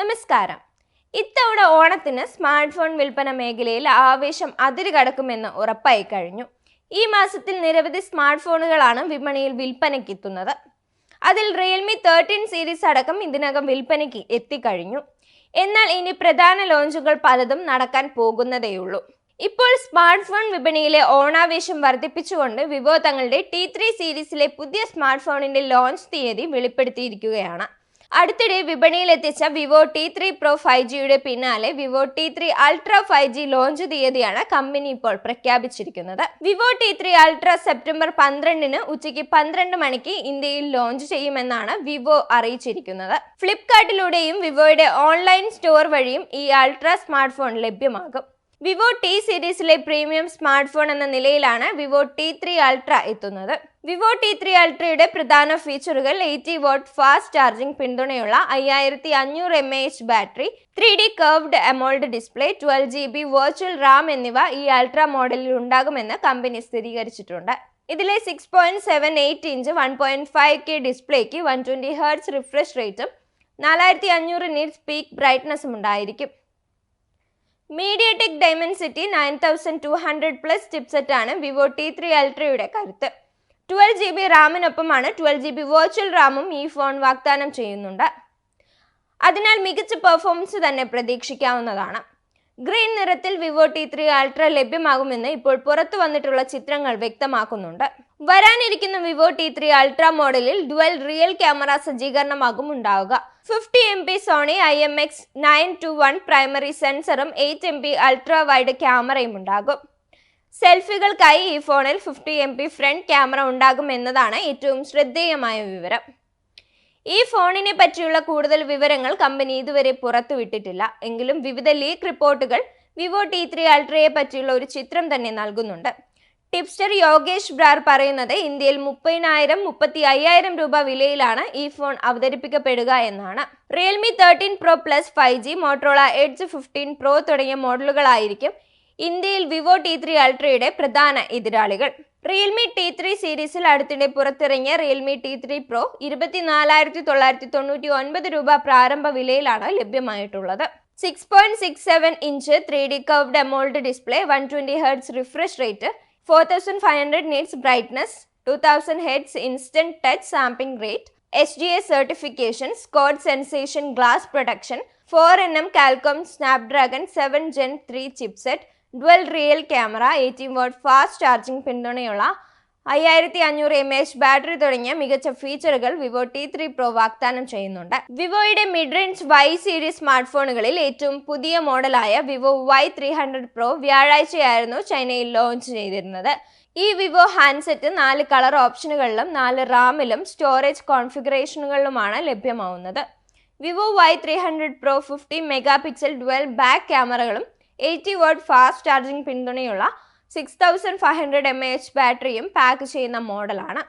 നമസ്കാരം. ഇത്തവണ ഓണത്തിന് സ്മാർട്ട് ഫോൺ വിൽപ്പന മേഖലയിൽ ആവേശം അതിര് കടക്കുമെന്ന് ഉറപ്പായി കഴിഞ്ഞു. ഈ മാസത്തിൽ നിരവധി സ്മാർട്ട് ഫോണുകളാണ് വിപണിയിൽ വിൽപ്പനയ്ക്കെത്തുന്നത് അതിൽ റിയൽമി തേർട്ടീൻ സീരീസ് അടക്കം ഇതിനകം വിൽപ്പനയ്ക്ക് എത്തിക്കഴിഞ്ഞു. എന്നാൽ ഇനി പ്രധാന ലോഞ്ചുകൾ പലതും നടക്കാൻ പോകുന്നതേയുള്ളൂ. ഇപ്പോൾ സ്മാർട്ട് ഫോൺ വിപണിയിലെ ഓണാവേശം വർദ്ധിപ്പിച്ചുകൊണ്ട് വിവോ തങ്ങളുടെ ടി ത്രീ സീരീസിലെ പുതിയ സ്മാർട്ട് ഫോണിന്റെ ലോഞ്ച് തീയതി വെളിപ്പെടുത്തിയിരിക്കുകയാണ്. അടുത്തിടെ വിപണിയിൽ എത്തിച്ച Vivo T three pro five ജിയുടെ പിന്നാലെ Vivo T three ultra five G launch തീയതിയാണ് കമ്പനി ഇപ്പോൾ പ്രഖ്യാപിച്ചിരിക്കുന്നത്. Vivo T three ultra September പന്ത്രണ്ടിന് ഉച്ചയ്ക്ക് പന്ത്രണ്ട് മണിക്ക് ഇന്ത്യയിൽ ലോഞ്ച് ചെയ്യുമെന്നാണ് വിവോ അറിയിച്ചിരിക്കുന്നത്. ഫ്ലിപ്കാർട്ടിലൂടെയും വിവോയുടെ ഓൺലൈൻ സ്റ്റോർ വഴിയും ഈ അൾട്ര സ്മാർട്ട് ഫോൺ ലഭ്യമാകും. വിവോ ടി സീരീസിലെ പ്രീമിയം സ്മാർട്ട് ഫോൺ എന്ന നിലയിലാണ് വിവോ ടി ത്രീ അൾട്ര എത്തുന്നത്. വിവോ ടി ത്രീ അൾട്രയുടെ പ്രധാന ഫീച്ചറുകൾ എയ്റ്റി വോട്ട് ഫാസ്റ്റ് ചാർജിംഗ് പിന്തുണയുള്ള അയ്യായിരത്തി അഞ്ഞൂറ് M A H battery three D curved AMOLED display twelve G B virtual RAM എന്നിവ ഈ അൾട്ര മോഡലിൽ ഉണ്ടാകുമെന്ന് കമ്പനി സ്ഥിരീകരിച്ചിട്ടുണ്ട്. ഇതിലെ six point seven eight inch one point five K ഡിസ്പ്ലേക്ക് one twenty hertz refresh റേറ്റും നാലായിരത്തി അഞ്ഞൂറ് നിറ്റ്സ് പീക്ക് ബ്രൈറ്റ്നസ്സും ഉണ്ടായിരിക്കും. MediaTek Dimensity nine thousand two hundred plus chipset ആണ് വിവോ ടി ത്രീ അൾട്രയുടെ കരുത്ത്. ട്വൽവ് ജി ബി റാമിനൊപ്പമാണ് ട്വൽവ് ജി ബി വെർച്വൽ റാമും ഈ ഫോൺ വാഗ്ദാനം ചെയ്യുന്നുണ്ട്. അതിനാൽ മികച്ച പെർഫോമൻസ് തന്നെ പ്രതീക്ഷിക്കാവുന്നതാണ്. ഗ്രീൻ നിറത്തിൽ വിവോ ടി ത്രീ അൾട്ര ലഭ്യമാകുമെന്ന് ഇപ്പോൾ പുറത്തു വന്നിട്ടുള്ള ചിത്രങ്ങൾ വ്യക്തമാക്കുന്നുണ്ട്. വരാനിരിക്കുന്ന വിവോ ടി ത്രീ അൾട്ര മോഡലിൽ ഡുവൽ റിയൽ ക്യാമറ സജ്ജീകരണമാകും ഉണ്ടാവുക. Fifty M P Sony I M X nine two one primary സെൻസറും eight M P ultra wide ക്യാമറയും ഉണ്ടാകും. സെൽഫികൾക്കായി ഈ ഫോണിൽ fifty M P front camera ഉണ്ടാകും എന്നതാണ് ഏറ്റവും ശ്രദ്ധേയമായ വിവരം. ഈ ഫോണിനെ പറ്റിയുള്ള കൂടുതൽ വിവരങ്ങൾ കമ്പനി ഇതുവരെ പുറത്തുവിട്ടിട്ടില്ല. എങ്കിലും വിവിധ ലീക്ക് റിപ്പോർട്ടുകൾ വിവോ ടി ത്രീ അൾട്രയെ പറ്റിയുള്ള ഒരു ചിത്രം തന്നെ നൽകുന്നുണ്ട്. ടിപ്സ്റ്റർ യോഗേഷ് ബ്രാർ പറയുന്നത് ഇന്ത്യയിൽ മുപ്പതിനായിരം മുപ്പത്തി അയ്യായിരം രൂപ വിലയിലാണ് ഈ ഫോൺ അവതരിപ്പിക്കപ്പെടുക എന്നാണ്. Realme thirteen pro plus five G Motorola edge fifteen pro തുടങ്ങിയ മോഡലുകളായിരിക്കും ഇന്ത്യയിൽ വിവോ ടി ത്രീ അൾട്രയുടെ പ്രധാന എതിരാളികൾ. റിയൽമി ടി ത്രീ സീരീസിൽ അടുത്തിടെ പുറത്തിറങ്ങിയ റിയൽമി ടി ത്രീ പ്രോ ഇരുപത്തിനാലായിരത്തി തൊള്ളായിരത്തി തൊണ്ണൂറ്റി ഒൻപത് രൂപ പ്രാരംഭ വിലയിലാണ് ലഭ്യമായിട്ടുള്ളത്. Six point six seven inch three D curved AMOLED display one twenty hertz refresh rate four thousand five hundred nits brightness two thousand hertz instant touch sampling rate H D A certification Schott Xensation glass protection four N M Qualcomm Snapdragon seven gen three chipset dual rear camera eighteen watt fast charging പിന്തുണയുള്ള അയ്യായിരത്തി അഞ്ഞൂറ് M H battery തുടങ്ങിയ മികച്ച ഫീച്ചറുകൾ Vivo T three pro വാഗ്ദാനം ചെയ്യുന്നുണ്ട്. വിവോയുടെ mid range Y series smart ഫോണുകളിൽ ഏറ്റവും പുതിയ മോഡലായ Vivo Y three hundred pro വ്യാഴാഴ്ചയായിരുന്നു ചൈനയിൽ ലോഞ്ച് ചെയ്തിരുന്നത്. ഈ വിവോ ഹാൻഡ്സെറ്റ് നാല് കളർ ഓപ്ഷനുകളിലും നാല് റാമിലും സ്റ്റോറേജ് കോൺഫിഗറേഷനുകളിലുമാണ് ലഭ്യമാവുന്നത്. Vivo Y three hundred pro fifty mega pixel dual back ക്യാമറകളും എയ്റ്റി വാട്ട് ഫാസ്റ്റ് ചാർജിംഗ് പിന്തുണയുള്ള six thousand five hundred M A H ബാറ്ററിയും pack ചെയ്യുന്ന മോഡലാണ്.